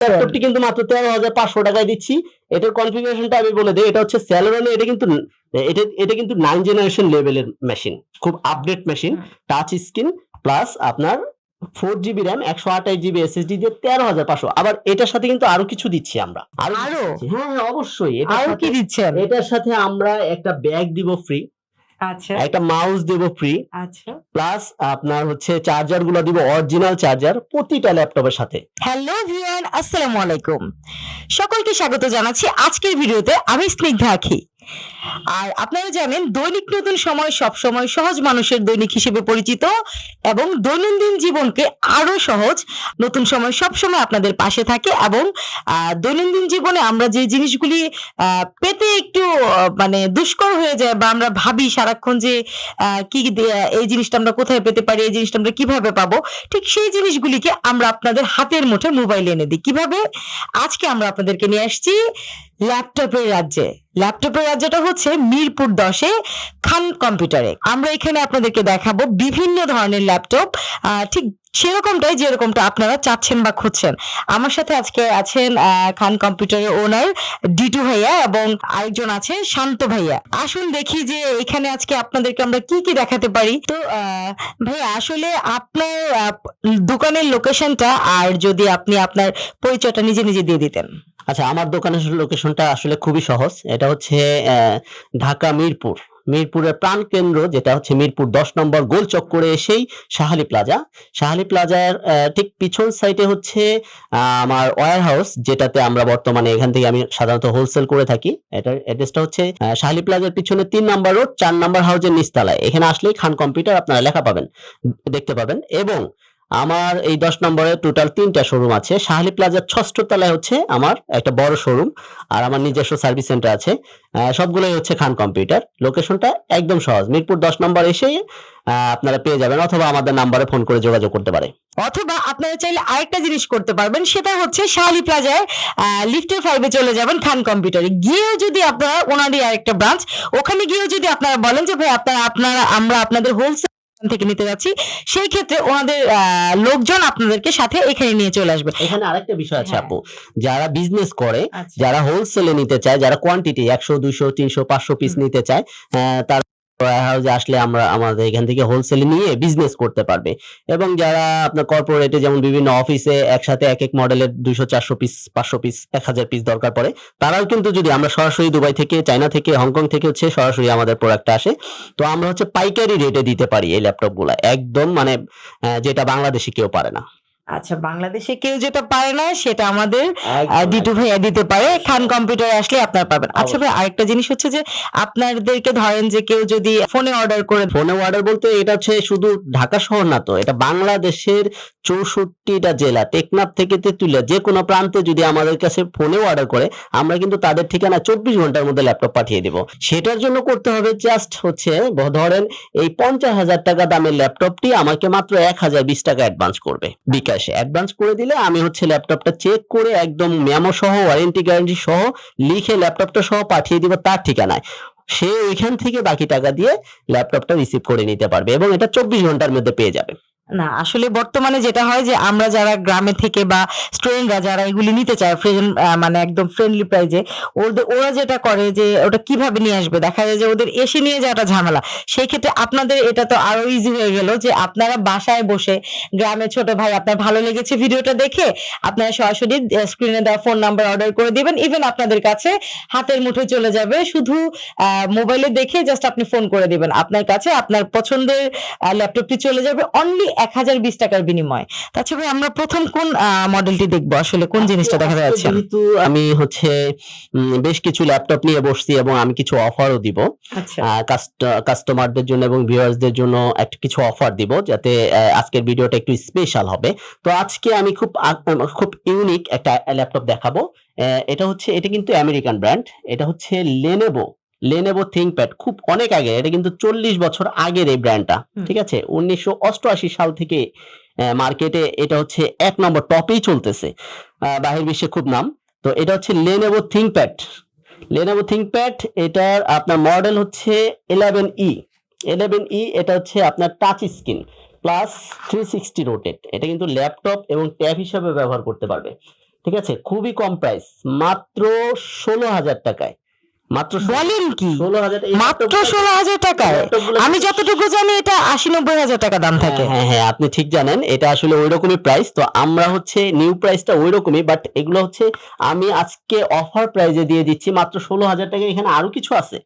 ল্যাপটপটি কিন্তু মাত্র তেরো হাজার পাঁচশো টাকায় দিচ্ছি। এটার কনফিগারেশনটা আমি বলে দিই এটা হচ্ছে স্যালোরনে এটা কিন্তু এটা এটা কিন্তু নাইন জেনারেশন লেভেলের মেশিন খুব update machine touch screen plus আপনার ফোর জিবি র্যাম একশো আঠাশ জিবি এসএসডি দিয়ে তেরো হাজার পাঁচশো। আবার এটার সাথে কিন্তু আরও কিছু দিচ্ছি আমরা। আরও? দিচ্ছি। হ্যাঁ হ্যাঁ অবশ্যই। সাথে- কি দিচ্ছেন? এটার সাথে আমরা একটা ব্যাগ দিব ফ্রি আচ্ছা। একটা মাউস দেব ফ্রি আচ্ছা। প্লাস আপনার হচ্ছে চার্জারগুলো দিব অরিজিনাল চার্জার প্রতিটা ল্যাপটপের সাথে। হ্যালো ভিউয়ার আসসালামু আলাইকুম। সকলকে স্বাগত জানাচ্ছি আজকের ভিডিওতে আমি স্নিগ্ধা আখি। আর আপনারা জানেন, দৈনিক নতুন সময় সব সময় সহজ মানুষের দৈনিক হিসেবে পরিচিত এবং দৈনন্দিন জীবনকে আরও সহজ। নতুন সময় সব সময় আপনাদের পাশে থাকে এবং দৈনন্দিন জীবনে আমরা যে জিনিসগুলি পেতে একটু মানে দুষ্কর হয়ে যায় বা আমরা ভাবি সারাক্ষণ যে কি এই জিনিসটা আমরা কোথায় পেতে পারি, এই জিনিসটা আমরা কীভাবে পাবো, ঠিক সেই জিনিসগুলিকে আমরা আপনাদের হাতের মুঠে মোবাইলে এনে দিই। কীভাবে? আজকে আমরা আপনাদেরকে নিয়ে আসছি ল্যাপটপের রাজ্যে। ল্যাপটপের রাজ্যটা হচ্ছে মিরপুর দশে খান কম্পিউটারে। আমরা এখানে আপনাদেরকে দেখাবো বিভিন্ন ধরনের ল্যাপটপ ঠিক সেরকমটাই যেরকমটা আপনারা চাচ্ছেন বা খুঁজছেন। আমার সাথে আজকে আছেন খান কম্পিউটারের ওনার ডিটু ভাইয়া এবং আরেকজন আছে শান্ত ভাইয়া। আসুন দেখি যে এখানে আজকে আপনাদেরকে আমরা কি কি দেখাতে পারি। তো ভাইয়া, আসলে আপনার দোকানের লোকেশনটা আর যদি আপনি আপনার পরিচয়টা নিজে নিজে দিয়ে দিতেন। আচ্ছা আমার দোকানের লোকেশনটা আসলে খুবই সহজ। এটা হচ্ছে ঢাকা মিরপুর। মিরপুরের প্রাণ কেন্দ্র যেটা হচ্ছে মিরপুর দশ নম্বর গোল চক্করে এসেই শাহালি প্লাজা। শাহালি প্লাজার ঠিক পিছন সাইডে হচ্ছে আমার ওয়ার হাউস, যেটাতে আমরা বর্তমানে এখান থেকে আমি সাধারণত হোলসেল করে থাকি। এটার অ্যাড্রেসটা হচ্ছে শাহালি প্লাজার পিছনে তিন নম্বর রোড চার নম্বর হাউসের নিচতলায়। এখানে আসলেই খান কম্পিউটার আপনারা লেখা পাবেন, দেখতে পাবেন। এবং আমার এই দশ নম্বরে টোটাল তিনটা শোরুম আছে। শাহলি প্লাজার ষষ্ঠ তলায় হচ্ছে আমার একটা বড় শোরুম আর আমার নিজস্ব সার্ভিস সেন্টার আছে। সবগুলোই হচ্ছে খান কম্পিউটার লোকেশনটা একদম সহজ। মিরপুর দশ নম্বর এসে আপনারা পেয়ে যাবেন অথবা আমাদের নাম্বারে ফোন করে যোগাযোগ করতে পারে। অথবা আপনারা চাইলে আরেকটা জিনিস করতে পারবেন, সেটা হচ্ছে শাহালি প্লাজায় লিফটের ফাইভে চলে যাবেন খান কম্পিউটারে গিয়েও যদি আপনারা, ওনারই আরেকটা ব্রাঞ্চ ওখানে গিয়েও যদি আপনারা বলেন যে, ভাই, আপনারা আপনারা, আমরা আপনাদের হোলসেল থেকে নিতে যাচ্ছি। সেই ক্ষেত্রে ওনাদের আহ, লোকজন আপনাদেরকে সাথে এখানে নিয়ে চলে আসবে। এখানে আরেকটা বিষয় আছে হ্যাঁ। আপু। যারা বিজনেস করে আচ্ছা। যারা হোলসেলে নিতে চায় যারা কোয়ান্টিটি একশো দুইশো তিনশো পাঁচশো পিস নিতে চায় আহ, তারা হাউসে আসলে আমরা আমাদের এখান থেকে হোলসেলে নিয়ে বিজনেস করতে পারবে। এবং যারা আপনার কর্পোরেটে যেমন বিভিন্ন অফিসে একসাথে এক এক মডেলের দুইশো, চারশো পিস পাঁচশো পিস এক হাজার পিস দরকার পড়ে, তারাও কিন্তু যদি আমরা সরাসরি দুবাই থেকে, চায়না থেকে, হংকং থেকে হচ্ছে সরাসরি আমাদের প্রোডাক্টটা আসে, তো আমরা হচ্ছে পাইকারি রেটে দিতে পারি এই ল্যাপটপগুলা। একদম মানে যেটা বাংলাদেশে কেউ পারে না। আচ্ছা বাংলাদেশে কেউ যেটা পারে না সেটা আমাদের ডিটু ভাইয়া দিতে পারে। খান কম্পিউটার আসলে আপনারা পাবেন। আচ্ছা ভাই আরেকটা জিনিস হচ্ছে যে আপনাদেরকে ধরেন যে কেউ যদি ফোনে অর্ডার করে ফোনে অর্ডার বলতে এটা হচ্ছে শুধু ঢাকা শহর না তো এটা বাংলাদেশের চৌষট্টিটা জেলা টেকনাফ থেকে তেঁতুলিয়া যে কোনো প্রান্তে যদি আমাদের কাছে ফোনে অর্ডার করে আমরা কিন্তু তাদের ঠিকানা চব্বিশ ঘণ্টার মধ্যে ল্যাপটপ পাঠিয়ে দেব। সেটার জন্য করতে হবে জাস্ট হচ্ছে ধরেন এই পঞ্চাশ হাজার টাকা দামের ল্যাপটপটি আমাকে মাত্র এক হাজার বিশ টাকা অ্যাডভান্স করবে বিকাশে। অ্যাডভান্স করে দিলে আমি হচ্ছে ল্যাপটপটা চেক করে একদম মেমো সহ ওয়ারেন্টি গ্যারান্টি সহ লিখে ল্যাপটপটা সহ পাঠিয়ে দিব তার ঠিকানায়। সে ওইখান থেকে বাকি টাকা দিয়ে ল্যাপটপটা রিসিভ করে নিতে পারবে এবং এটা চব্বিশ ঘণ্টার মধ্যে পেয়ে যাবে। না, আসলে বর্তমানে যেটা হয় যে আমরা যারা গ্রামে থেকে বা স্টুডেন্টরা যারা এগুলি নিতে চায় ফ্রেন্ড মানে একদম ফ্রেন্ডলি প্রাইজে ওদের, ওরা যেটা করে যে ওটা কীভাবে নিয়ে আসবে? দেখা যায় যে ওদের এসে নিয়ে যাওয়াটা ঝামেলা। সেই ক্ষেত্রে আপনাদের এটা তো আরও ইজি হয়ে গেল যে আপনারা বাসায় বসে গ্রামে ছোট ভাই, আপনার ভালো লেগেছে ভিডিওটা দেখে আপনারা সরাসরি স্ক্রিনে দেওয়া ফোন নাম্বার অর্ডার করে দিবেন। ইভেন আপনাদের কাছে হাতের মুঠোয় চলে যাবে। শুধু মোবাইলে দেখে জাস্ট আপনি ফোন করে দিবেন। আপনার কাছে আপনার পছন্দের ল্যাপটপটি চলে যাবে। অনলি এক হাজার বিশ টাকার বিনিময়ে। তাছাড়া ভাই আমরা প্রথম কোন মডেলটি দেখব? আসলে কোন জিনিসটা দেখা যাচ্ছে? যেহেতু আমি হচ্ছে বেশ কিছু ল্যাপটপ নিয়ে বসছি এবং আমি কিছু অফারও দিব। আচ্ছা। কাস্টমারদের জন্য এবং ভিউয়ার্সদের জন্য একটা কিছু অফার দিব যাতে আজকের ভিডিওটা একটু স্পেশাল হবে। তো আজকে আমি খুব খুব ইউনিক একটা ল্যাপটপ দেখাবো। এটা হচ্ছে এটা কিন্তু আমেরিকান ব্র্যান্ড এটা হচ্ছে লেনেভো লেনেভো থিংকপ্যাড খুব অনেক আগে এটা কিন্তু চল্লিশ বছর আগের এই ব্র্যান্ডটা ঠিক আছে? উনিশশো অষ্টআশি সাল থেকে মার্কেটে এটা হচ্ছে এক নম্বর টপেই চলতেছে বাহির বিশ্বে খুব নাম। তো এটা হচ্ছে লেনেভো থিংকপ্যাড লেনোভো থিংকপ্যাড এটার আপনার মডেল হচ্ছে ইলেভেন ই ইলেভেন ই এটা হচ্ছে আপনার touch screen plus three sixty rotate এটা কিন্তু ল্যাপটপ এবং ট্যাব হিসাবে ব্যবহার করতে পারবে ঠিক আছে? খুবই কম প্রাইস মাত্র ষোলো হাজার টাকায়। মাত্র বলেন কি? মাত্র ষোলো হাজার টাকায়? আমি যতটুকু জানি এটা আশি নব্বই হাজার টাকা দাম থাকে। হ্যাঁ হ্যাঁ আপনি ঠিক জানেন এটা আসলে ওই রকমই প্রাইস তো আমরা হচ্ছে নিউ প্রাইসটা ওই রকমই বাট এগুলো হচ্ছে আমি আজকে অফার প্রাইজে দিয়ে দিচ্ছি মাত্র ষোলো হাজার টাকা এখানে আরও কিছু আছে।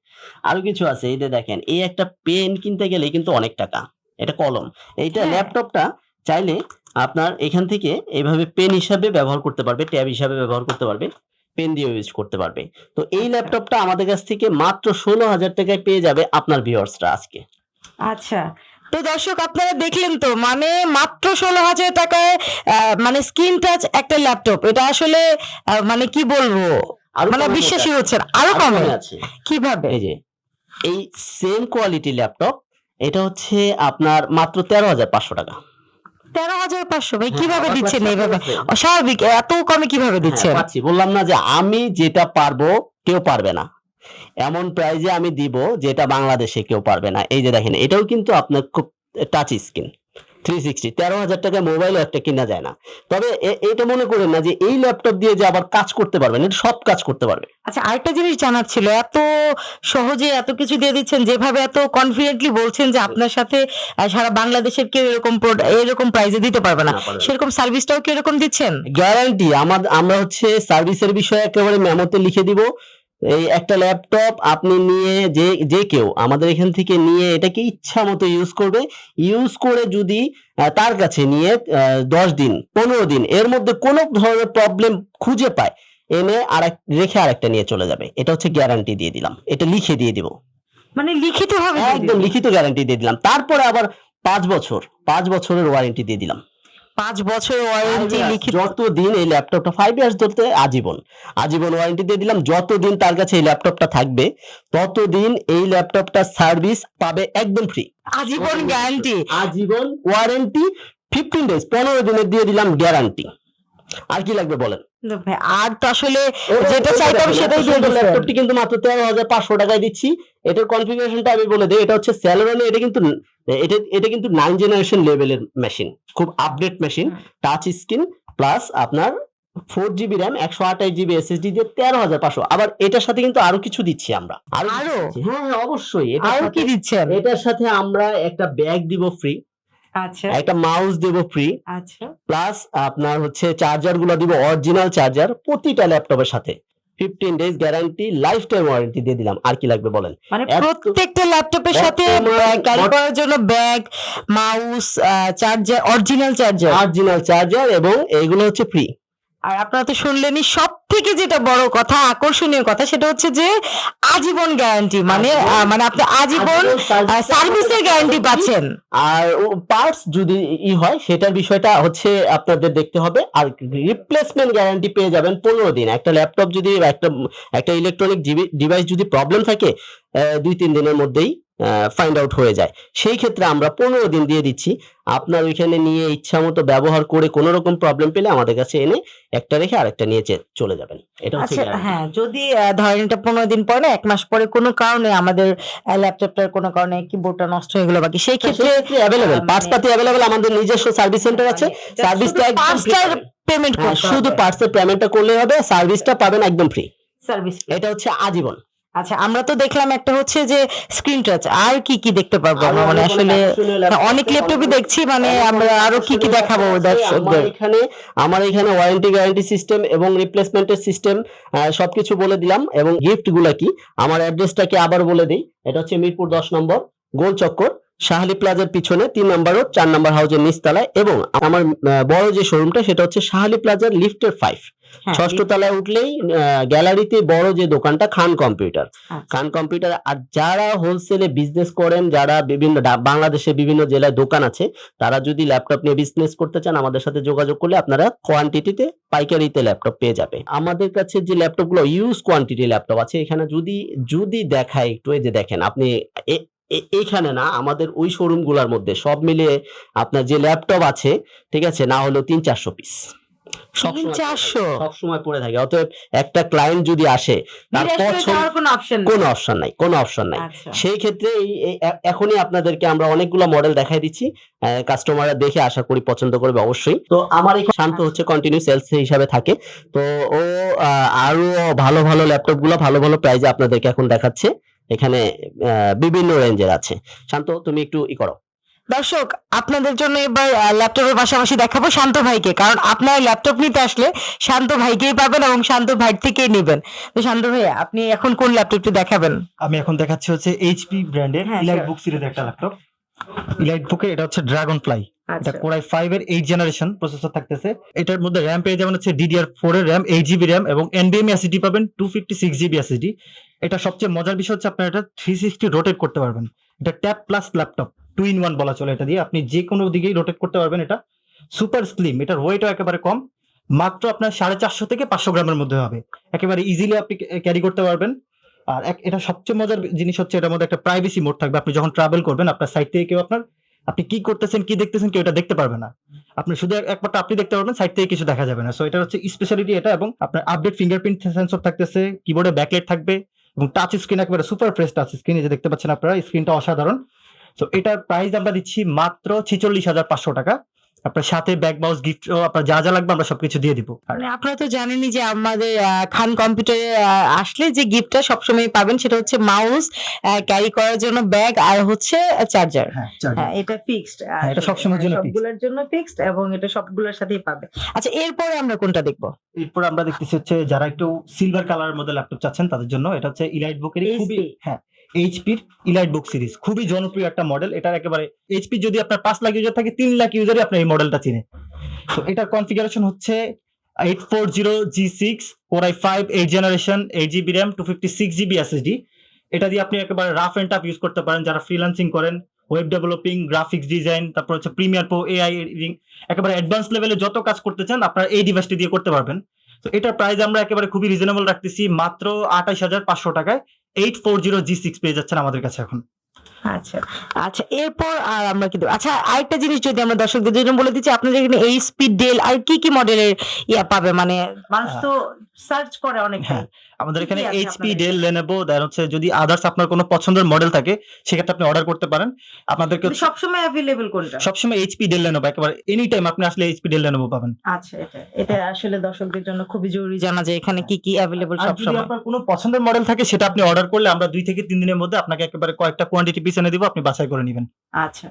আরও কিছু আছে এই যে দেখেন এই একটা পেন কিনতে গেলে কিন্তু অনেক টাকা। এটা কলম। এইটা হ্যাঁ। ল্যাপটপটা চাইলে আপনার এখান থেকে এইভাবে পেন হিসাবে ব্যবহার করতে পারবে ট্যাব হিসাবে ব্যবহার করতে পারবে। পেন দিয়ে ইউজ করতে পারবে। তো এই ল্যাপটপটা আমাদের কাছ থেকে মাত্র ষোলো হাজার টাকায় পেয়ে যাবে আপনার ভিউয়ার্সরা আজকে। আচ্ছা। তো দর্শক আপনারা দেখলেন তো মানে মাত্র ষোলো হাজার টাকায় মানে স্ক্রিন টাচ একটা ল্যাপটপ এটা আসলে মানে কি বলব? মানে বিশ্বাসই হচ্ছে না। আরও কমে। আছে। কীভাবে? এই যে এই সেম কোয়ালিটি ল্যাপটপ এটা হচ্ছে আপনার মাত্র তেরো হাজার পাঁচশো টাকা। তেরো হাজার পাঁচশো ভাই কীভাবে দিচ্ছেন এইভাবে। অস্বাভাবিক এত কমে কীভাবে দিচ্ছেন? হ্যাঁ, পাচ্ছি। বললাম না যে আমি যেটা পারব কেউ পারবে না। এমন প্রাইজে আমি দিব যেটা বাংলাদেশে কেউ পারবে না। এই যে দেখেন এটাও কিন্তু আপনার খুব টাচ স্ক্রিন থ্রি সিক্সটি তেরো হাজার টাকায় মোবাইলও একটা কিনা যায় না। তবে এটা মনে করেন না যে এই ল্যাপটপ দিয়ে যে আবার কাজ করতে পারবেন এটা সব কাজ করতে পারবে। আচ্ছা আরেকটা জিনিস জানার ছিল এত সহজে এত কিছু দিয়ে দিচ্ছেন যেভাবে এত কনফিডেন্টলি বলছেন যে আপনার সাথে সারা বাংলাদেশের কেউ এরকম এরকম প্রাইজে দিতে পারবে না। না, পারবে না। সেরকম সার্ভিসটাও কি এরকম দিচ্ছেন? গ্যারান্টি আমার আমরা হচ্ছে সার্ভিসের বিষয়ে একেবারে মেমোতে লিখে দিব। এই একটা ল্যাপটপ আপনি নিয়ে যে যে কেউ আমাদের এখান থেকে নিয়ে এটাকে ইচ্ছা মতো ইউজ করবে। ইউজ করে যদি তার কাছে নিয়ে দশ দিন পনেরো দিন এর মধ্যে কোনো ধরনের প্রবলেম খুঁজে পায় এনে আর রেখে আরেকটা নিয়ে চলে যাবে। এটা হচ্ছে গ্যারান্টি দিয়ে দিলাম। এটা লিখে দিয়ে দিব। মানে লিখিত ভাবে একদম লিখিত গ্যারান্টি দিয়ে দিলাম। তারপরে আবার পাঁচ বছর পাঁচ বছরের ওয়ারেন্টি দিয়ে দিলাম। পাঁচ বছর ওয়ারেন্টি লিখিত যতদিন এই ল্যাপটপটা ফাইভ ইয়ার্স ধরতে আজীবন। আজীবন ওয়ারেন্টি দিয়ে দিলাম যতদিন তার কাছে এই ল্যাপটপটা থাকবে ততদিন এই ল্যাপটপটা সার্ভিস পাবে একদম ফ্রি আজীবন গ্যারান্টি আজীবন ওয়ারেন্টি ফিফটিন ডেজ পনেরো দিনের দিয়ে দিলাম গ্যারান্টি আর কি লাগবে বলেন? আর তো আসলে যেটা চাইতাম সেটাই দিয়ে দিচ্ছেন। ল্যাপটপটি কিন্তু মাত্র তেরো হাজার পাঁচশো টাকায় দিচ্ছি। এটার কনফিগারেশনটা আমি বলে দিই এটা হচ্ছে স্যালোরনে এটা কিন্তু এটা এটা কিন্তু নাইন জেনারেশন লেভেলের মেশিন খুব update machine touch screen plus আপনার ফোর জিবি র্যাম একশো আঠাশ জিবি এসএসডি দিয়ে তেরো হাজার পাঁচশো। আবার এটার সাথে কিন্তু আরও কিছু দিচ্ছি আমরা। আরও। হ্যাঁ হ্যাঁ অবশ্যই। এটা আরও কি দিচ্ছেন? এটার সাথে আমরা একটা ব্যাগ দিব ফ্রি আচ্ছা। একটা মাউস দেব ফ্রি আচ্ছা। প্লাস আপনার হচ্ছে চার্জারগুলো দিব অরিজিনাল চার্জার প্রতিটা ল্যাপটপের সাথে। Fifteen days guarantee life time warranty দিয়ে দিলাম। আর কি লাগবে বলেন? মানে প্রত্যেকটা ল্যাপটপের সাথে ক্যারি করার জন্য bag mouse charger original charger original charger এবং এইগুলো হচ্ছে ফ্রি আর আপনারা তো শুনলেনই সব থেকে যেটা বড় কথা আকর্ষণীয় কথা সেটা হচ্ছে যে আজীবন গ্যারান্টি মানে মানে আপনি আজীবন সার্ভিসের গ্যারান্টি পাচ্ছেন। আর পার্টস যদি ই হয় সেটার বিষয়টা হচ্ছে আপনাদের দেখতে হবে আর রিপ্লেসমেন্ট গ্যারান্টি পেয়ে যাবেন পনেরো দিন। একটা ল্যাপটপ যদি একটা একটা ইলেকট্রনিক ডিভাইস যদি প্রবলেম থাকে দুই তিন দিনের মধ্যেই ফাইন্ড আউট হয়ে যায়। সেই ক্ষেত্রে আমরা পনেরো দিন দিয়ে দিচ্ছি। আপনার ওইখানে নিয়ে ইচ্ছা মতো ব্যবহার করে কোনো রকম প্রবলেম পেলে আমাদের কাছে এনে একটা রেখে আরেকটা নিয়ে চে- চলে যাবেন। এটা হচ্ছে আচ্ছা হ্যাঁ যদি ধরেন এটা পনেরো দিন পরে এক মাস পরে কোনো কারণে আমাদের ল্যাপটপটার কোনো কারণে কিবোর্ডটা নষ্ট হয়ে গেলো বাকি সেই ক্ষেত্রে অ্যাভেলেবেল পার্টস মানে- পাতি অ্যাভেলেবেল আমাদের নিজস্ব সার্ভিস সেন্টার আছে। সার্ভিসটা একদম পাঁচটার পাবেন। পেমেন্ট হ্যাঁ, শুধু পার্টসের পেমেন্টটা করলে হবে সার্ভিসটা পাবেন একদম ফ্রি সার্ভিস এটা হচ্ছে আজীবন। আচ্ছা আমরা তো দেখলাম একটা হচ্ছে যে স্ক্রিন টাচ আর কি কি দেখতে পারব আমরা? মানে আসলে অনেক ল্যাপটপই দেখছি মানে আমরা আরও কি কি দেখাবো দর্শকদের এখানে আমার এখানে ওয়ারেন্টি গ্যারান্টি সিস্টেম এবং রিপ্লেসমেন্টের সিস্টেম সবকিছু বলে দিলাম এবং গিফটগুলা কি? আমার অ্যাড্রেসটাকে আবার বলে দিই এটা হচ্ছে মিরপুর দশ নম্বর গোল চক্কর শাহালি প্লাজার পিছনে তিন নম্বর রোড চার নম্বর হাউজের নিচতলায় এবং আমার বড় যে শোরুমটা সেটা হচ্ছে শাহালি প্লাজার লিফটের ফাইভ হ্যাঁ, ষষ্ঠ তলায় উঠলেই গ্যালারিতে বড় যে দোকানটা খান কম্পিউটার আচ্ছা। খান কম্পিউটার আর যারা হোলসেলে বিজনেস করেন যারা বিভিন্ন বাংলাদেশের বিভিন্ন জেলায় দোকান আছে তারা যদি ল্যাপটপ নিয়ে বিজনেস করতে চান আমাদের সাথে যোগাযোগ করলে আপনারা কোয়ান্টিটিতে পাইকারিতে ল্যাপটপ পেয়ে যাবে। আমাদের কাছে যে ল্যাপটপগুলো ইউজ কোয়ান্টিটি ল্যাপটপ আছে এখানে যদি যদি দেখায় একটু এই যে দেখেন আপনি এইখানে না আমাদের ওই শোরুমগুলার মধ্যে সব মিলিয়ে আপনার যে ল্যাপটপ আছে ঠিক আছে না হলেও তিন চারশো পিস সবসময় পড়ে থাকে, চারশো সবসময় পড়ে থাকে। অতএব একটা ক্লায়েন্ট যদি আসে তার বিদেশ করে পছন্দ যাওয়ার কোনো অপশন নাই। কোনো অপশন নাই আচ্ছা। সেই ক্ষেত্রে এখনই আপনাদেরকে আমরা অনেকগুলো মডেল দেখাই দিচ্ছি। কাস্টমাররা দেখে আশা করি পছন্দ করবে অবশ্যই। তো আমার এই শান্ত হচ্ছে কন্টিনিউ সেলস হিসাবে থাকে। তো ও আরও ভালো ভালো ল্যাপটপগুলো ভালো ভালো প্রাইজে আপনাদেরকে এখন দেখাচ্ছে। এখানে আহ, বিভিন্ন রেঞ্জের আছে। শান্ত তুমি একটু ই করো। দর্শক আপনাদের জন্য এবার ল্যাপটপের পাশাপাশি দেখাবো শান্ত ভাইকে। কারণ আপনার ল্যাপটপ নিতে আসলে শান্ত ভাইকেই পাবেন এবং শান্ত ভাই থেকেই নেবেন। তো শান্ত ভাই আপনি এখন কোন ল্যাপটপটি দেখাবেন? আমি এখন দেখাচ্ছি হচ্ছে এইচপি ব্র্যান্ডের ইলাইট বুক সিরিজের একটা ল্যাপটপ ইলাইট বুকে এটা হচ্ছে ড্রাগন ফ্লাই আচ্ছা। এটা কোরাই ফাইভ এর এইট জেনারেশন প্রসেসর থাকতেছে। এটার মধ্যে র্যাম পেয়ে যাবেন হচ্ছে ডিডিআর ফোর এর র্যাম এইট জিবি র্যাম এবং এনবিএম এসিডি পাবেন two fifty six GB SSD এটা সবচেয়ে মজার বিষয় হচ্ছে আপনার এটা থ্রি সিক্সটি রোটেট করতে পারবেন। এটা tab plus laptop two in one বলা চলে এটা দিয়ে। আপনি যে কোনো দিকেই রোটেট করতে পারবেন এটা। সুপার স্লিম এটার ওয়েটও একেবারে কম। মাত্র আপনার সাড়ে চারশো থেকে পাঁচশো গ্রামের মধ্যে হবে। একেবারে ইজিলি আপনি ক্যারি করতে পারবেন। আর এটা সবচেয়ে মজার জিনিস হচ্ছে এটার মধ্যে একটা প্রাইভেসি মোড থাকবে। আপনি যখন ট্রাভেল করবেন, আপনার সাইড থেকে কেউ আপনার আপনি কি করতেছেন, কি দেখতেছেন কেউ এটা দেখতে পারবে না। আপনি শুধু একবারটা আপনি দেখতে পারবেন সাইড থেকে কিছু দেখা যাবে না। সো এটা হচ্ছে স্পেশালিটি এটা এবং আপনার আপডেট ফিঙ্গারপ্রিন্ট সেন্সর থাকতেছে কিবোর্ডে ব্যাকলাইট থাকবে। এবং টাচ স্ক্রিন একেবারে সুপার ফ্রেশ টাচ স্ক্রিন এই যে দেখতে পাচ্ছেন আপনারা স্ক্রিনটা অসাধারণ। তো এটার প্রাইস আমরা দিচ্ছি মাত্র ছেচল্লিশ হাজার পাঁচশো টাকা। আপনার সাথে ব্যাগ বাউস গিফট আপনার যা যা লাগবে আমরা সবকিছু দিয়ে দিব। মানে আপনারা তো জানেনই যে আমাদের খান কম্পিউটারে আসলে যে গিফটটা সবসময় পাবেন সেটা হচ্ছে মাউস ক্যারি করার জন্য ব্যাগ আর হচ্ছে চার্জার হ্যাঁ হ্যাঁ এটা ফিক্সড হ্যাঁ, এটা সবসময়ের জন্য। সবগুলোর জন্য ফিক্সড এবং এটা সবগুলোর সাথেই পাবে। আচ্ছা এরপরে আমরা কোনটা দেখব? এরপর আমরা দেখতেছি হচ্ছে যারা একটু সিলভার কালারের মধ্যে ল্যাপটপ চাচ্ছেন তাদের জন্য এটা হচ্ছে ইলাইট বুকের খুবই হ্যাঁ এইচপির ইলাইট বুক সিরিজ খুবই জনপ্রিয় একটা মডেল এটার একেবারে এইচপি যদি আপনার পাঁচ লাখ ইউজার থাকে, তিন লাখ ইউজারই আপনার এই মডেলটা চিনে তো এটার কনফিগারেশন হচ্ছে eight four zero G six four I five eight generation eight GB RAM two fifty six GB SSD এটা দিয়ে আপনি একেবারে রাফ এন্ড টাফ ইউজ করতে পারেন। যারা ফ্রিল্যান্সিং করেন ওয়েব ডেভেলপিং গ্রাফিক্স ডিজাইন তারপর হচ্ছে প্রিমিয়ার প্রো এআই এডিটিং একেবারে অ্যাডভান্স লেভেলে যত কাজ করতে চান, আপনার এই ডিভাইসটি দিয়ে করতে পারবেন। তো এটার প্রাইস আমরা একেবারে খুবই রিজনেবল রাখতেছি, মাত্র আঠাইশ হাজার পাঁচশো টাকায়। Eight four zero G six পেয়ে যাচ্ছেন আমাদের কাছে এখন। আচ্ছা আচ্ছা এরপর আর আমরা কিন্তু আচ্ছা আরেকটা জিনিস যদি আমরা দর্শকদের জন্য বলে দিচ্ছি আপনাদের এখানে এই স্পিড ডেল আর কি কি মডেলের ইয়া পাবে? মানে মানুষ তো সার্চ করে অনেক হ্যাঁ, আমাদের এখানে এইচপি ডেল লেনেভো দেন হচ্ছে যদি আদার্স আপনার কোনো পছন্দের মডেল থাকে সেক্ষেত্রে আপনি অর্ডার করতে পারেন। আপনাদেরকে হচ্ছে সবসময় অ্যাভেলেবল কোনটা? সবসময় এইচপি ডেল লেনোভো একেবারে এনি টাইম আপনি আসলে এইচপি ডেল লেনোভো পাবেন। আচ্ছা এটা এটা আসলে দর্শকদের জন্য খুবই জরুরি জানা যায় এখানে কি কি অ্যাভেলেবল সব সময় আপনার কোনো পছন্দের মডেল থাকে সেটা আপনি অর্ডার করলে আমরা দুই থেকে তিন দিনের মধ্যে আপনাকে একেবারে কয়েকটা কোয়ান্টিটি পিস এনে দিব আপনি বাছাই করে নেবেন। আচ্ছা।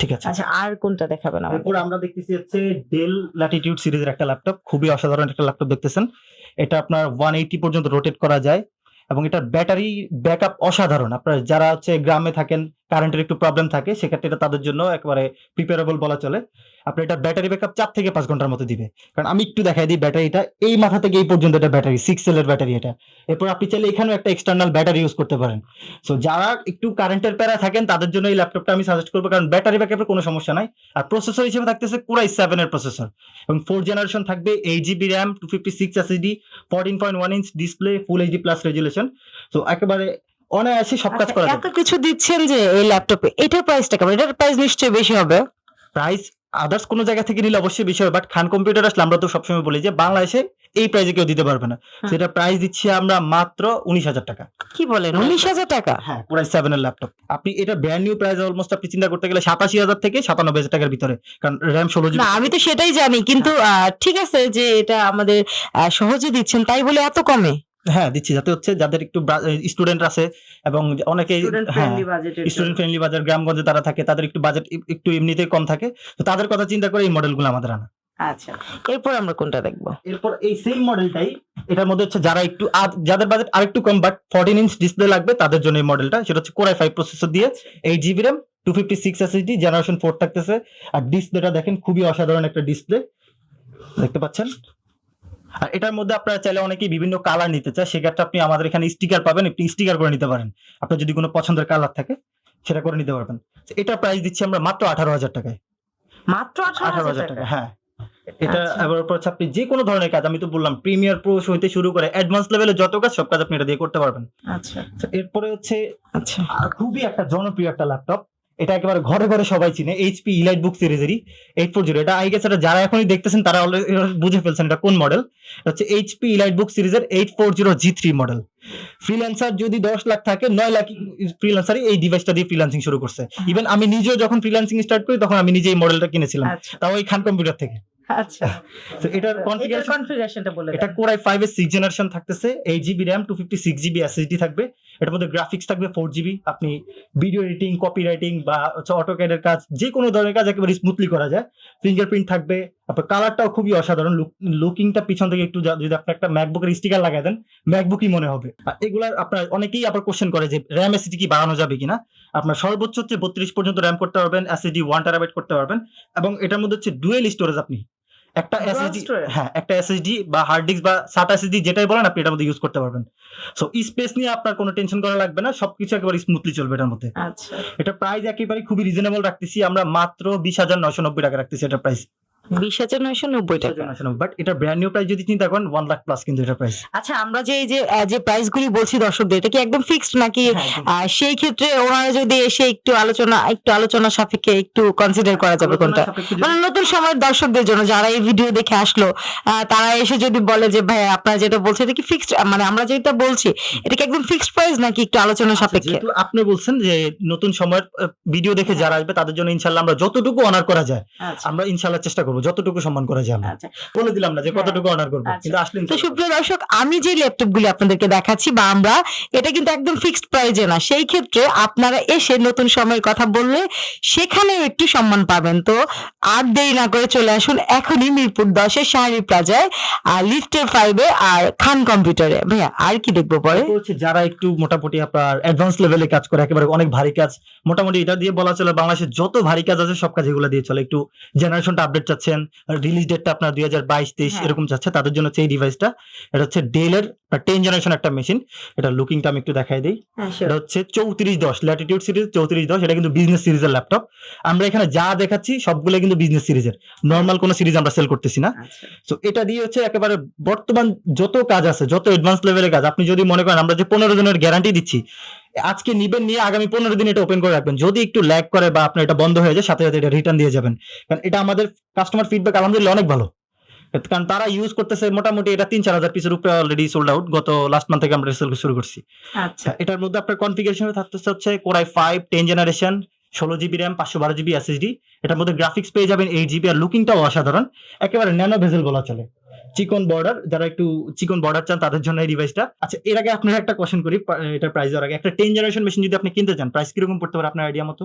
ঠিক আছে। আচ্ছা আর কোনটা দেখাবেন আমাদের আমরা দেখতেছি হচ্ছে ডেল ল্যাটিটিউড সিরিজের একটা ল্যাপটপ খুবই অসাধারণ একটা ল্যাপটপ দেখতেছেন। এটা আপনার ওয়ান এইটি পর্যন্ত রোটেট করা যায় এবং এটার ব্যাটারি ব্যাকআপ অসাধারণ। আপনার যারা হচ্ছে গ্রামে থাকেন কারেন্টের একটু প্রবলেম থাকে সেক্ষেত্রে এটা তাদের জন্য একেবারে প্রিপেয়ারেবল বলা চলে। আপনার এটা ব্যাটারি ব্যাকআপ চার থেকে পাঁচ ঘণ্টার মতো দিবে। কারণ আমি একটু দেখাই দিই ব্যাটারিটা এই মাথা থেকে এই পর্যন্ত এটা ব্যাটারি সিক্স সেলের ব্যাটারি এটা। এরপর আপনি চাইলে এখানেও একটা এক্সটার্নাল ব্যাটারি ইউজ করতে পারেন। সো যারা একটু কারেন্টের প্যারা থাকেন তাদের জন্য এই ল্যাপটপটা আমি সাজেস্ট করব কারণ ব্যাটারি ব্যাকআপের কোনো সমস্যা নাই। আর প্রসেসর হিসেবে থাকতেছে কোরাই সেভেন এর প্রসেসর এবং ফোর জেনারেশন থাকবে eight GB RAM two fifty six SSD fourteen point one inch display full HD plus resolution তো একেবারে অনায়াসে সব কাজ আচ্ছা, করা এত কিছু দিচ্ছেন যে এই ল্যাপটপে এটার প্রাইসটা কেমন? এটার প্রাইস নিশ্চয়ই বেশি হবে। প্রাইস আদার্স কোনো জায়গা থেকে নিলে অবশ্যই বেশি হবে বাট খান কম্পিউটার আসলে আমরা তো সবসময় বলি যে বাংলাদেশে এই প্রাইসে কেউ দিতে পারবে না। হ্যাঁ। সেটা প্রাইস দিচ্ছি আমরা মাত্র উনিশ হাজার টাকা। কি বলেন উনিশ হাজার টাকা? হ্যাঁ পুরাই সেভেন এর ল্যাপটপ আপনি এটা ব্র্যান্ড নিউ প্রাইস অলমোস্ট আপনি চিন্তা করতে গেলে সাতাশি হাজার থেকে সাতানব্বই হাজার টাকার ভিতরে কারণ র্যাম ষোলো না আমি তো সেটাই জানি কিন্তু আহ, ঠিক আছে যে এটা আমাদের সহজে দিচ্ছেন তাই বলে এত কমে? হ্যাঁ দিচ্ছি। যাতে হচ্ছে যাদের একটু স্টুডেন্ট আছে এবং অনেকে হ্যাঁ স্টুডেন্ট ফ্রেন্ডলি বাজার গ্রামগঞ্জে তারা থাকে তাদের একটু বাজেট একটু এমনিতেই কম থাকে। তো তাদের কথা চিন্তা করে এই মডেলগুলো আমাদের আনা। আচ্ছা। এরপর আমরা কোনটা দেখব? এরপর এই সেম মডেলটাই এটার মধ্যে হচ্ছে যারা একটু যাদের বাজেট আরেকটু কম বাট ফোরটিন ইঞ্চ ডিসপ্লে লাগবে তাদের জন্য এই মডেলটা সেটা হচ্ছে কোরাই ফাইভ প্রসেসর দিয়ে eight GB RAM two fifty six SSD generation four থাকতেছে। আর ডিসপ্লেটা দেখেন খুবই অসাধারণ একটা ডিসপ্লে দেখতে পাচ্ছেন? আর এটার মধ্যে আপনারা চাইলে অনেকেই বিভিন্ন কালার নিতে চায় সেক্ষেত্রে আপনি আমাদের এখানে স্টিকার পাবেন আপনি স্টিকার করে নিতে পারেন। আপনার যদি কোনো পছন্দের কালার থাকে সেটা করে নিতে পারবেন। এটা প্রাইস দিচ্ছি আমরা মাত্র আঠারো হাজার টাকায়। মাত্র আঠারো হাজার টাকা হ্যাঁ। এটা আচ্ছা। এবার উপর আপনি যে কোনো ধরনের কাজ আমি তো বললাম প্রিমিয়ার প্রো হইতে শুরু করে অ্যাডভান্স লেভেলে যত কাজ সব কাজ আপনি এটা দিয়ে করতে পারবেন। আচ্ছা। এরপরে হচ্ছে আচ্ছা। আর খুবই একটা জনপ্রিয় একটা ল্যাপটপ এটা একেবারে ঘরে ঘরে সবাই চিনে এইচপি ইলাইট বুক সিরিজেরই এইট ফোর জিরো এটা আই গেছে এটা যারা এখনই দেখতেছেন তারা অলরেডি বুঝে ফেলছেন এটা কোন মডেল হচ্ছে এইচপি ইলাইট বুক সিরিজের eight four zero G three model freelancer যদি দশ লাখ থাকে নয় লাখ ফ্রিল্যান্সারই এই ডিভাইসটা দিয়ে ফ্রিল্যান্সিং শুরু করছে। ইভেন আমি নিজেও যখন ফ্রিল্যান্সিং স্টার্ট করি তখন আমি নিজে এই মডেলটা কিনেছিলাম। আচ্ছা। তাও এই খান কম্পিউটার থেকে। আচ্ছা। তো এটার কনফিগারেশন কনফিগারেশনটা বলে এটা কোরাই ফাইভ এর সিক্স জেনারেশন থাকতেছে eight GB RAM two fifty six GB SSD থাকবে। এটার মধ্যে গ্রাফিক্স থাকবে আপনি ভিডিও এডিটিং কপি রাইটিং বা হচ্ছে অটোক্যাডের কাজ যে কোনো ধরনের কাজ একেবারে স্মুথলি করা যায়। ফিঙ্গারপ্রিন্ট থাকবে। আপনার কালারটাও খুবই অসাধারণ। লুকিংটা পিছন থেকে একটু যদি আপনি একটা ম্যাকবুকের স্টিকার লাগাই দেন ম্যাকবুকই মনে হবে। আর এগুলার আপনার অনেকেই আবার কোশ্চেন করে যে র্যাম এসিডি কি বাড়ানো যাবে কিনা? আপনার সর্বোচ্চ হচ্ছে বত্রিশ পর্যন্ত র্যাম করতে পারবেন এসএসডি ওয়ান টেরাবাইট করতে পারবেন। এবং এটার মধ্যে হচ্ছে ডুয়েল স্টোরেজ আপনি একটা এসএসডি হ্যাঁ একটা এসএসডি বা হার্ড ডিস্ক বা সাত এসএসডি যেটাই বলেন আপনি এটার মধ্যে ইউজ করতে পারবেন। সো স্পেস নিয়ে আপনার কোনো টেনশন করা লাগবে না সবকিছু একেবারে স্মুথলি চলবে এটার মধ্যে। আচ্ছা। এটা প্রাইস একেবারে খুবই রিজনেবল রাখতেছি আমরা মাত্র বিশ হাজার নয়শো নব্বই টাকা রাখতেছি এটা প্রাইস বিশ হাজার নয়শো নব্বই টাকা। বাট এটা ব্র্যান্ড নিউ প্রাইস যদি চিন্তা করেন ওয়ান লাখ প্লাস কিন্তু এটা প্রাইস আচ্ছা আমরা যে যে যে প্রাইস গুলি বলছি দর্শকদের এটা কি একদম ফিক্সড নাকি? আহ, সেই ক্ষেত্রে ওনারা যদি এসে একটু আলোচনা একটু আলোচনা সাপেক্ষে একটু কনসিডার করা যাবে কোনটা? মানে নতুন সময়ের দর্শকদের জন্য যারা এই ভিডিও দেখে আসলো তারা এসে যদি বলে যে ভাই আপনারা যেটা বলছেন এটা কি ফিক্সড মানে আমরা যেটা বলছি এটা কি একদম ফিক্সড প্রাইস নাকি একটু আলোচনা সাপেক্ষে? আপনি বলছেন যে নতুন সময়ের ভিডিও দেখে যারা আসবে তাদের জন্য ইনশাল্লাহ আমরা যতটুকু অনার করা যায় আমরা ইনশাল্লাহ চেষ্টা করব। যতটুকু সম্মান করা যায় আমরা। আচ্ছা। বলে দিলাম না যে কতটুকু অনার করব আচ্ছা। কিন্তু আসলে তো সুপ্রিয় দর্শক আমি যে ল্যাপটপ গুলি আপনাদেরকে দেখাচ্ছি বা আমরা এটা কিন্তু একদম ফিক্সড প্রাইজে না সেই ক্ষেত্রে আপনারা এসে নতুন সময়ের কথা বললে সেখানেও একটু সম্মান পাবেন। তো আর দেরি না করে চলে আসুন এখনই মিরপুর দশের শাহরি প্লাজায় আর লিফটের ফাইভে আর খান কম্পিউটারে। ভাইয়া আর কি দেখব পরে? যারা একটু মোটামুটি আপনার অ্যাডভান্স লেভেলে কাজ করে একেবারে অনেক ভারী কাজ মোটামুটি এটা দিয়ে বলা চলে বাংলাদেশের যত ভারী কাজ আছে সব কাজ এগুলো দিয়ে চলে। একটু জেনারেশনটা আপডেট চাচ্ছেন রিলিজ ডেটটা আপনার দুই হাজার বাইশ তেইশ হ্যাঁ। এরকম চাচ্ছে তাদের জন্য হচ্ছে এই ডিভাইসটা এটা হচ্ছে ডেলের টেন জেনারেশন একটা মেশিন এটা লুকিংটা আমি একটু দেখাই দিই। এটা হচ্ছে চৌত্রিশ দশ ল্যাটিটিউড সিরিজ চৌত্রিশ দশ এটা কিন্তু বিজনেস সিরিজের ল্যাপটপ আমরা এখানে যা দেখাচ্ছি সবগুলো কিন্তু বিজনেস সিরিজের নর্মাল কোনো সিরিজ আমরা সেল করতেছি না। তো এটা দিয়ে হচ্ছে একেবারে বর্তমান যত কাজ আছে যত অ্যাডভান্স লেভেলের কাজ আপনি যদি মনে করেন আমরা যে পনেরো জনের গ্যারান্টি দিচ্ছি আজকে নিবেন নিয়ে আগামী পনেরো দিন এটা ওপেন করে রাখবেন। যদি একটু ল্যাগ করে বা আপনার এটা বন্ধ হয়ে যায় সাথে সাথে এটা রিটার্ন দিয়ে যাবেন। কারণ এটা আমাদের কাস্টমার ফিডব্যাক আলহামদুলিল্লাহ অনেক ভালো। কারণ তারা ইউজ করতেছে মোটামুটি এটা তিন চার হাজার পিসের উপরে অলরেডি সোল্ড আউট গত লাস্ট মান্থ থেকে আমরা সেল শুরু করছি। আচ্ছা। এটার মধ্যে আপনার কনফিগারেশন থাকতেছে হচ্ছে core i five ten generation ষোলো জিবি র্যাম পাঁচশো বারো জিবি এসএসডি এটার মধ্যে গ্রাফিক্স পেয়ে যাবেন এইট জিবি আর লুকিংটাও অসাধারণ। একেবারে ন্যানো ভেজেল বলা চলে। চিকন বর্ডার যারা একটু চিকন বর্ডার চান তাদের জন্য এই ডিভাইসটা আচ্ছা এর আগে আপনার একটা কোশ্চেন করি এটার প্রাইস দেওয়ার আগে। একটা টেন জেনারেশন মেশিন যদি আপনি কিনতে চান প্রাইস কীরকম পড়তে পারে আপনার আইডিয়া মতো?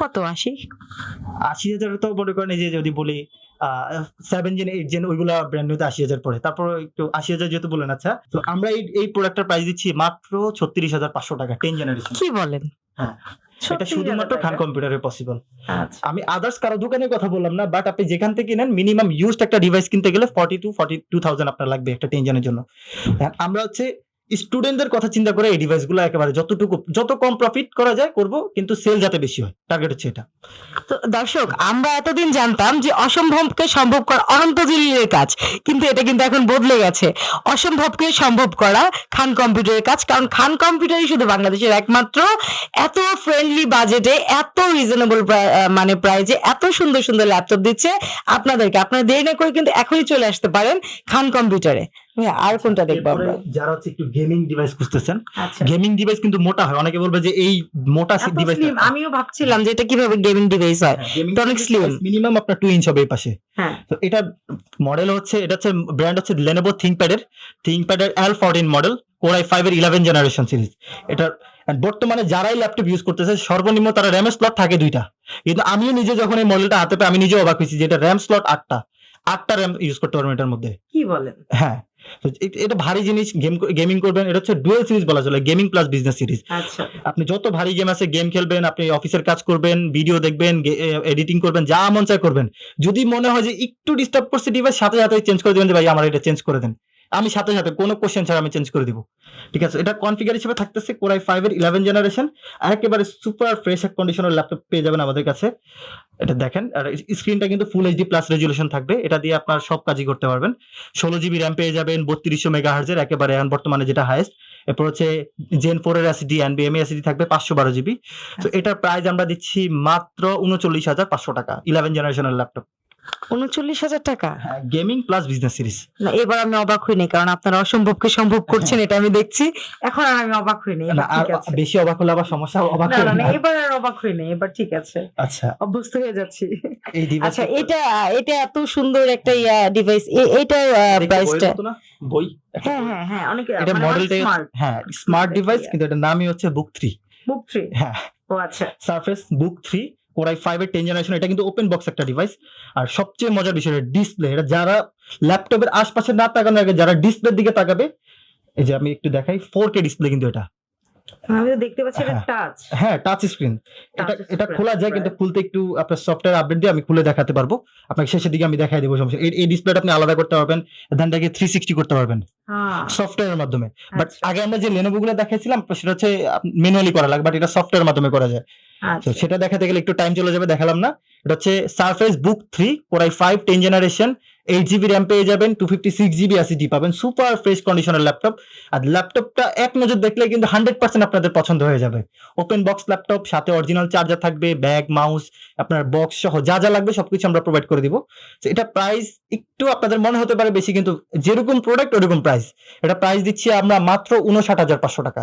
কত? আসি আশি হাজার তো মনে করেন এই যে যদি বলি সেভেন জেন এইট জেন ওইগুলা ব্র্যান্ড নিউতে আশি হাজার পড়ে। তারপর একটু আশি হাজার যেহেতু বলেন আচ্ছা। তো আমরা এই এই প্রোডাক্টটার প্রাইস দিচ্ছি মাত্র ছত্রিশ হাজার পাঁচশো টাকা টেন জেনারেশন কি বলেন? হ্যাঁ। এটা শুধুমাত্র খান কম্পিউটারে পসিবল আচ্ছা। আমি আদার্স কারও দোকানের কথা বললাম না বাট আপনি যেখান থেকে নেন মিনিমাম ইউজড একটা ডিভাইস কিনতে গেলে forty two forty two thousand আপনার লাগবে একটা টেনশনের জন্য। আমরা হচ্ছে স্টুডেন্টদের কথা চিন্তা করে এই ডিভাইসগুলো একেবারে যতটুকু, যত কম প্রফিট করা যায় করব, কিন্তু সেল যাতে বেশি হয়। টার্গেট হচ্ছে এটা। তো দর্শক, আমরা এতদিন জানতাম যে অসম্ভবকে সম্ভব করা অনন্ত জলিলের কাজ, কিন্তু এটা কিন্তু এখন বদলে গেছে। অসম্ভবকে সম্ভব করা খান কম্পিউটারের কাজ, কারণ খান কম্পিউটারই শুধু বাংলাদেশের একমাত্র এত ফ্রেন্ডলি বাজেটে এত রিজনেবল মানে প্রাইজে এত সুন্দর সুন্দর ল্যাপটপ দিচ্ছে। আপনাদেরকে, আপনারা দেরি না করে কিন্তু এখনই চলে আসতে পারেন খান কম্পিউটারে। ভাইয়া, আর কোনটা দেখব আমরা? যারা হচ্ছে একটু গেমিং ডিভাইস খুঁজতেছেন আচ্ছা। গেমিং ডিভাইস কিন্তু মোটা হয় অনেকে বলবে যে এই মোটা ডিভাইস আমিও ভাবছিলাম যে এটা কীভাবে গেমিং ডিভাইস হয়। এটা অনেক slim। মিনিমাম আপনার ইঞ্চ হবে এই পাশে। হ্যাঁ। তো এটা মডেল হচ্ছে এটা হচ্ছে ব্র্যান্ড হচ্ছে থিঙ্কপ্যাডের থিঙ্কপ্যাডের L fourteen model core i five এর ইলেভেন জেনারেশন সিরিজ এটা বর্তমানে যারাই ল্যাপটপ ইউজ করতেছে সর্বনিম্ন তারা র্যাম স্লট থাকে দুইটা। কিন্তু আমিও নিজে যখন এই মডেলটা হাতে পাই আমি নিজে অবাক হয়েছি যে এটা র্যাম স্লট আটটা। আটটা র্যাম ইউজ করতে পারবেন এটার মধ্যে। কি বলেন? হ্যাঁ। এটা ভারী জিনিস গেম গেমিং করবেন। এটা হচ্ছে ডুয়েল সিরিজ বলা চলে গেমিং প্লাস বিজনেস সিরিজ আচ্ছা। আপনি যত ভারী গেম আছে গেম খেলবেন আপনি অফিসের কাজ করবেন ভিডিও দেখবেন এডিটিং করবেন যা মন চায় করবেন। যদি মনে হয় যে একটু ডিস্টার্ব করছে ডিভাইস সাথে সাথে চেঞ্জ করে দেবেন যে ভাই আমার এটা চেঞ্জ করে দেন। আমি সাথে সাথে কোনো কোশ্চেন ছাড়া আমি চেঞ্জ করে দিব। ঠিক আছে? এটা কনফিগার হিসেবে থাকতেছে কোরাই ফাইভ এর ইলেভেন জেনারেশন আর একেবারে সুপার ফ্রেশ এক কন্ডিশনের ল্যাপটপ পেয়ে যাবেন আমাদের কাছে। এটা দেখেন আর স্ক্রিনটা কিন্তু ফুল এইচডি প্লাস রেজুলেশন থাকবে। এটা দিয়ে আপনার সব কাজই করতে পারবেন। ষোলো জিবি র্যাম পেয়ে যাবেন বত্রিশশো মেগা হার্জের একেবারে এখন বর্তমানে যেটা হাইস্ট এরপর হচ্ছে জেন ফোর এর এসিডি এনবিএমএ এসিডি থাকবে পাঁচশো বারো জিবি তো এটার প্রাইস আমরা দিচ্ছি মাত্র উনচল্লিশ হাজার পাঁচশো টাকা ইলেভেন জেনারেশনের ল্যাপটপ উনচল্লিশ হাজার টাকা? হ্যাঁ গেমিং প্লাস বিজনেস সিরিজ। না এবার আমি অবাক হইনি কারণ আপনারা অসম্ভবকে সম্ভব করছেন এটা আমি দেখছি। এখন আর আমি অবাক হইনি আর বেশি অবাক হলে আবার সমস্যা অবাক না না। এবার আর অবাক হইনি এবার ঠিক আছে। আচ্ছা। অভ্যস্ত হয়ে যাচ্ছি। আচ্ছা এটা এটা এত সুন্দর একটা ডিভাইস এটা প্রাইসটা বই? হ্যাঁ হ্যাঁ হ্যাঁ অনেক এটা মডেলটা হ্যাঁ স্মার্ট ডিভাইস কিন্তু এটার নামই হচ্ছে বুক থ্রি বুক থ্রি হ্যাঁ। ও আচ্ছা। Surface Book three core i five এর টেন জেনারেশন এটা কিন্তু ওপেন বক্স একটা ডিভাইস আর সবচেয়ে মজার বিষয় ডিসপ্লে এটা যারা ল্যাপটপের আশপাশে না তাকানোর আগে যারা ডিসপ্লের দিকে তাকাবে এই যে আমি একটু দেখাই ফোর কে ডিসপ্লে কিন্তু এটা। আমি তো দেখতে পাচ্ছি এটা হ্যাঁ। টাচ হ্যাঁ টাচ স্ক্রিন এটা এটা খোলা যায় কিন্তু খুলতে একটু আপনার সফটওয়্যার আপডেট দিয়ে আমি খুলে দেখাতে পারব। আপনাকে শেষের দিকে আমি দেখাই দেবো সমস্যা। এই- ডিসপ্লেটা আপনি আলাদা করতে পারবেন ধানটাকে থ্রি সিক্সটি করতে পারবেন। সফটওয়্যারের মাধ্যমে। বাট আচ্ছা, আগে আমরা যে লেনোভো গুলো দেখাইছিলাম সেটা হচ্ছে ম্যানুয়ালি করা লাগে বাট এটা সফটওয়্যার মাধ্যমে করা যায়। তো আচ্ছা সেটা দেখাতে গেলে একটু টাইম চলে যাবে দেখালাম না। এটা হচ্ছে Surface Book three core i five ten generation eight GB RAM পেয়ে যাবেন two fifty six GB SSD পাবেন সুপার ফ্রেশ কন্ডিশনের ল্যাপটপ আর ল্যাপটপটা এক নজর দেখলে কিন্তু হান্ড্রেড পার্সেন্ট আপনাদের পছন্দ হয়ে যাবে। ওপেন বক্স ল্যাপটপ সাথে অরিজিনাল চার্জার থাকবে ব্যাগ মাউস আপনার বক্স সহ যা যা লাগবে সবকিছু আমরা প্রোভাইড করে দিব। এটা প্রাইস একটু আপনাদের মনে হতে পারে বেশি কিন্তু যেরকম প্রোডাক্ট ওরকম প্রাইস এটা প্রাইস দিচ্ছি আমরা মাত্র উনষাট হাজার পাঁচশো টাকা।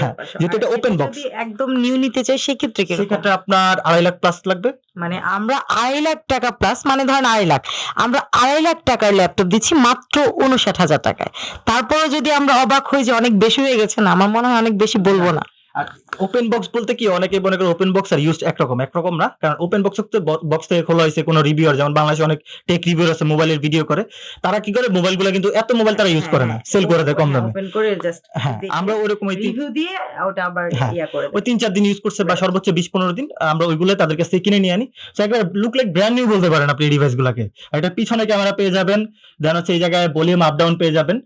হ্যাঁ, যেহেতু এটা ওপেন open এটা box। যদি একদম নিউ নিতে চাই সেক্ষেত্রে সেক্ষেত্রে আপনার আড়াই লাখ প্লাস লাগবে। মানে আমরা আড়াই লাখ টাকা প্লাস মানে ধরেন আড়াই লাখ। আমরা আড়াই লাখ টাকার ল্যাপটপ দিচ্ছি মাত্র উনষাট হাজার টাকায়। তারপরে যদি আমরা অবাক হই যে অনেক বেশি হয়ে গেছে না আমার মনে হয় অনেক বেশি বলব না। আর ওপেন বক্স বলতে কি অনেকে মনে করে ওপেন বক্স আর ইউজ একরকম একরকম না। কারণ ওপেন বক্স তো বক্স থেকে খোলা হয়েছে কোনো রিভিউয়ার যেমন বাংলাদেশে অনেক টেক রিভিউয়ার আছে মোবাইলের ভিডিও করে। তারা কি করে মোবাইলগুলো কিন্তু এত মোবাইল তারা ইউজ করে না সেল করে দেয় কম দামে। ওপেন করে জাস্ট হ্যাঁ আমরা ওরকম ওই রিভিউ দিয়ে ওটা আবার হ্যাঁ, ইয়া করে ওই তিন চার দিন ইউজ করছে বা সর্বোচ্চ বিশ পনেরো দিন আমরা ওইগুলো তাদের কাছ থেকে কিনে নিয়ে আনি। তো একবার লুক লাইক ব্র্যান্ড নিউ বলতে পারেন আপনি এই ডিভাইস গুলাকে আর এটা পিছনে ক্যামেরা পেয়ে যাবেন দেন হচ্ছে এই জায়গায় ভলিউম আপ ডাউন পেয়ে যাবেন।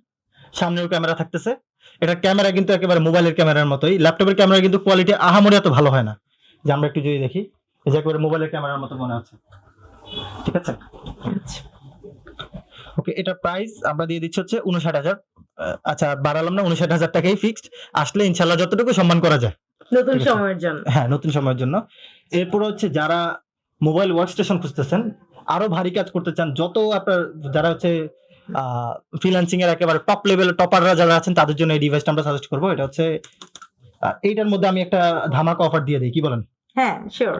সামনেও ক্যামেরা থাকতেছে। এটা ক্যামেরা কিন্তু একেবারে মোবাইলের ক্যামেরার মতোই। ল্যাপটপের ক্যামেরা কিন্তু কোয়ালিটি আহামরি এত ভালো হয় না। যে আমরা একটু যদি দেখি এই যে একেবারে মোবাইলের ক্যামেরার মতো মনে হচ্ছে। ঠিক আছে। ওকে এটার প্রাইস আমরা দিয়ে দিচ্ছি হচ্ছে উনষাট হাজার। আচ্ছা বাড়ালাম না উনষাট হাজার টাকাই ফিক্সড আসলে ইনশাল্লাহ যতটুকু সম্মান করা যায়। নতুন সময়ের জন্য। হ্যাঁ নতুন সময়ের জন্য। এরপর হচ্ছে যারা মোবাইল ওয়ার্ক স্টেশন খুঁজতেছেন আরও ভারী কাজ করতে চান যত আপনার যারা হচ্ছে ফ্রিল্যান্সিং এর একেবারে টপ লেভেল টপাররা যারা আছেন তাদের জন্য এই ডিভাইসটা আমরা সাজেস্ট করব। এটা হচ্ছে এইটার মধ্যে আমি একটা ধামাকা অফার দিয়ে দিই কি বলেন? হ্যাঁ শিওর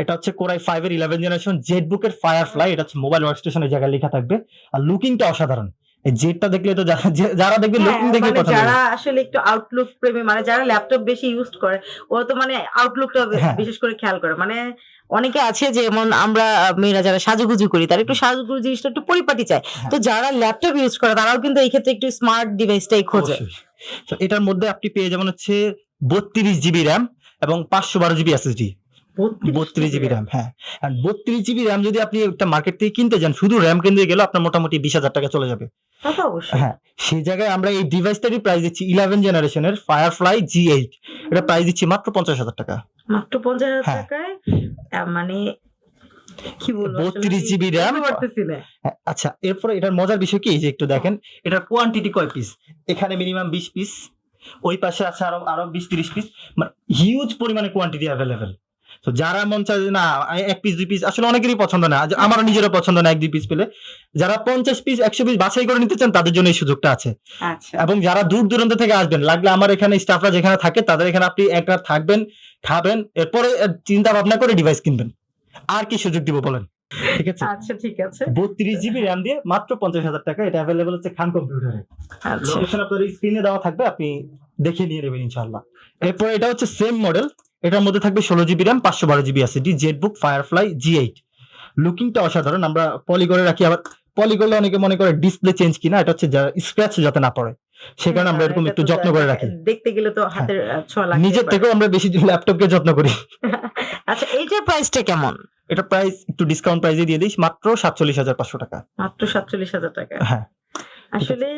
এটা হচ্ছে কোরাই ফাইভ এর ইলেভেন জেনারেশন জেট বুকের ফায়ার ফ্লাই এটা হচ্ছে মোবাইল ওয়ার্ক স্টেশনের জায়গায় লেখা থাকবে। আর লুকিংটা অসাধারণ। এই জেটটা দেখলে তো যারা যারা দেখবে লুকিং দেখে মানে পছন্দ যারা আসলে একটু আউটলুক প্রেমী মানে যারা ল্যাপটপ বেশি ইউজ করে ওরা তো মানে আউটলুকটা হ্যাঁ। বিশেষ করে খেয়াল করে। মানে অনেকে আছে যেমন আমরা মেয়েরা যারা সাজুগুজু করি তারা একটু সাজুগুজু জিনিসটা একটু পরিপাটি চায়। হ্যাঁ। তো যারা ল্যাপটপ ইউজ করে তারাও কিন্তু এই ক্ষেত্রে একটু স্মার্ট ডিভাইসটাই খোঁজে। তো এটার মধ্যে আপনি পেয়ে যাবেন হচ্ছে বত্রিশ জিবি র্যাম এবং পাঁচশো বারো জিবি এসএসডি বত্রিশ জিবি র্যাম হ্যাঁ। আর বত্রিশ জিবি র্যাম যদি আপনি একটা মার্কেট থেকে কিনতে যান শুধু র্যাম কিনতে গেলে আপনার মোটামুটি বিশ হাজার টাকা চলে যাবে। হ্যাঁ সেই জায়গায় আমরা এই ডিভাইসটারই প্রাইস দিচ্ছি ইলেভেন জেনারেশনের ফায়ারফ্লাই জি এইট এটা প্রাইস দিচ্ছি মাত্র পঞ্চাশ হাজার টাকা। মাত্র পঞ্চাশ হাজার হ্যাঁ। টাকায় মানে কি বলব আসলে? 32 GB আমি RAM বলতে পারতেছি না। হ্যাঁ, আচ্ছা এরপরে এটার মজার বিষয় কি? যে একটু দেখেন এটার কোয়ান্টিটি কয় পিস এখানে মিনিমাম বিশ পিস ওই পাশে আছে আরও আরও বিশ তিরিশ পিস মানে হিউজ পরিমাণে কোয়ান্টিটি অ্যাভেলেবেল তো যারা মন চায় না এক পিস দুই পিস আসলে অনেকেরই পছন্দ না। আমারও নিজেরও পছন্দ না এক দুই পিস পেলে। যারা পঞ্চাশ পিস একশো পিস বাছাই করে নিতে চান তাদের জন্য এই সুযোগটা আছে। আচ্ছা। এবং যারা দূর দূরান্ত থেকে আসবেন লাগলে আমার এখানে স্টাফরা যেখানে থাকে তাদের এখানে আপনি এক রাত থাকবেন খাবেন এরপরে চিন্তা ভাবনা করে ডিভাইস কিনবেন। আর কি সুযোগ দিব বলেন? ঠিক আছে? আচ্ছা ঠিক আছে। বত্রিশ জিবি র্যাম দিয়ে মাত্র পঞ্চাশ হাজার টাকা এটা অ্যাভেলেবল হচ্ছে খান কম্পিউটারে আচ্ছা। লোকেশন আপনার স্ক্রিনে দেওয়া থাকবে আপনি দেখে নিয়ে নেবেন ইনশাল্লাহ এরপর এটা হচ্ছে সেম মডেল এটার মধ্যে থাকবে ষোলো জিবি র্যাম পাঁচশো বারো জিবি আছে D ZBook Firefly G eight. লুকিংটা অসাধারণ আমরা পলি করে রাখি আবার পলি করলে অনেকে মনে করে ডিসপ্লে চেঞ্জ কিনা এটা হচ্ছে স্ক্র্যাচ যাতে না পড়ে সে কারণে আমরা এরকম এটা একটু যত্ন করে রাখি। দেখতে গেলে তো হাতের ছোঁয়া লাগে নিজের থেকেও আমরা বেশি ল্যাপটপকে যত্ন করি। আচ্ছা এইটার প্রাইসটা কেমন? এটা প্রাইস একটু ডিসকাউন্ট প্রাইসে দিয়ে দিস মাত্র সাতচল্লিশ হাজার পাঁচশো টাকা। মাত্র সাতচল্লিশ হাজার টাকা। হ্যাঁ। আসলে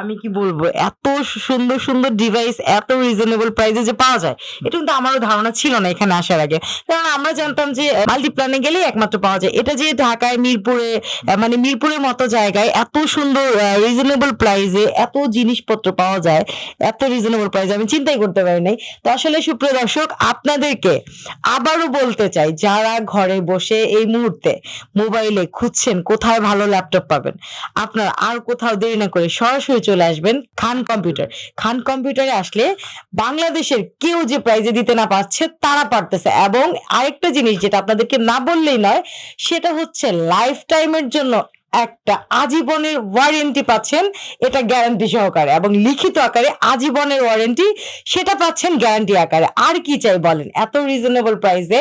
আমি কি বলব? এত সুন্দর সুন্দর ডিভাইস এত রিজনেবল প্রাইসে যে পাওয়া যায়, এটা কিন্তু আমারও ধারণা ছিল না এখানে আসার আগে। কারণ আমরা জানতাম যে মাল্টিপ্ল্যানে গেলেই একমাত্র পাওয়া যায়। এটা যে ঢাকায়, মিরপুরে মানে মিরপুরের মতো জায়গায় এত সুন্দর রিজনেবল প্রাইসে এত জিনিসপত্র পাওয়া যায়, এত রিজনেবল প্রাইসে আমি চিন্তাই করতে পারি নাই। তো আসলে সুপ্রিয় দর্শক, আপনাদেরকে আবারও বলতে চাই, যারা ঘরে বসে এই মুহূর্তে মোবাইলে খুঁজছেন কোথায় ভালো ল্যাপটপ পাবেন, আপনার আর কোথাও দেরি না করে সরাসরি চলে আসবেন খান কম্পিউটার খান কম্পিউটারে আসলে বাংলাদেশের কেউ যে প্রাইজে দিতে না পারছে, তারা পারতেছে। এবং আরেকটা জিনিস যেটা আপনাদেরকে না বললেই নয়, সেটা হচ্ছে লাইফ টাইমের জন্য একটা আজীবনের ওয়ারেন্টি পাচ্ছেন, এটা গ্যারান্টি সহকারে এবং লিখিত আকারে আজীবনের ওয়ারেন্টি সেটা পাচ্ছেন গ্যারান্টি আকারে। আর কি চাই বলেন? এত রিজনেবল প্রাইসে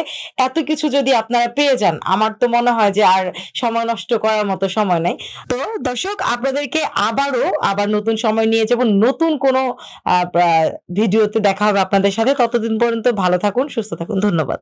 এত কিছু যদি আপনারা পেয়ে যান, আমার তো মনে হয় যে আর সময় নষ্ট করার মতো সময় নাই। তো দর্শক, আপনাদেরকে আবারও, আবার নতুন সময় নিয়ে যাব, নতুন কোনো ভিডিওতে দেখা হবে আপনাদের সাথে। ততদিন পর্যন্ত ভালো থাকুন, সুস্থ থাকুন, ধন্যবাদ।